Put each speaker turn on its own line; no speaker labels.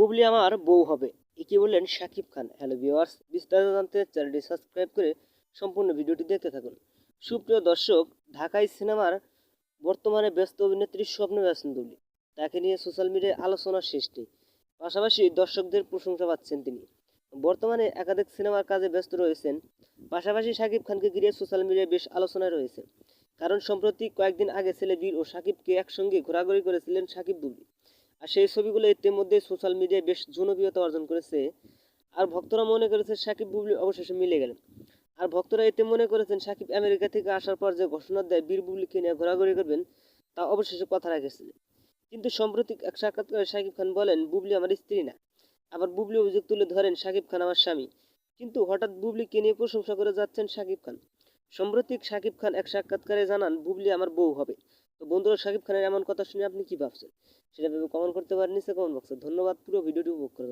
বুবলি আমার বউ হবে। একে বললেন শাকিব খান। হ্যালো ভিউয়ার্স, বিস্তারিত জানতে চ্যানেলটি সাবস্ক্রাইব করে সম্পূর্ণ ভিডিওটি দেখতে থাকুন। সুপ্রিয় দর্শক, ঢাকাই সিনেমার বর্তমানে ব্যস্ত অভিনেত্রীর স্বপ্ন বুবলি তাকে নিয়ে সোশ্যাল মিডিয়ায় আলোচনার শেষ নেই পাশাপাশি দর্শকদের প্রশংসা পাচ্ছেন তিনি। বর্তমানে একাধিক সিনেমার কাজে ব্যস্ত রয়েছেন। পাশাপাশি শাকিব খানকে ঘিরে সোশ্যাল মিডিয়ায় বেশ আলোচনায় রয়েছে। কারণ সম্প্রতি কয়েকদিন আগে ছেলে বীর ও শাকিবকে একসঙ্গে ঘোরাঘুরি করেছিলেন শাকিব বুবলি আর সেই ছবিগুলো ইতিমধ্যে সোশ্যাল মিডিয়ায় বেশ জনপ্রিয়তা অর্জন করেছে। আর ভক্তরা মনে করেছে সাকিব বুবলি অবশেষে মিলে গেলেন। আর ভক্তরা এতে মনে করেছেন সাকিব আমেরিকা থেকে আসার পর যে ঘোষণা দেয় বীর বুবলিকে নিয়ে ঘোরাঘুরি করবেন, তা অবশেষে কথা রাখেছিলেন কিন্তু সম্প্রতি এক সাক্ষাৎকারে সাকিব খান বলেন, বুবলি আমার স্ত্রী না। আবার বুবলি অভিযোগ তুলে ধরেন, সাকিব খান আমার স্বামী। কিন্তু হঠাৎ বুবলিকে নিয়ে প্রশংসা করে যাচ্ছেন সাকিব খান। সম্প্রতি সাকিব খান এক সাক্ষাৎকারে জানান, বুবলি আমার বউ হবে। তো বন্ধুরা, সাকিব খানের এমন কথা শুনে আপনি কি ভাবছেন? সেটা ভেবে কমেন্ট করতে পারেন নিচে কমেন্ট বক্সে ধন্যবাদ, পুরো ভিডিওটি উপভোগ করে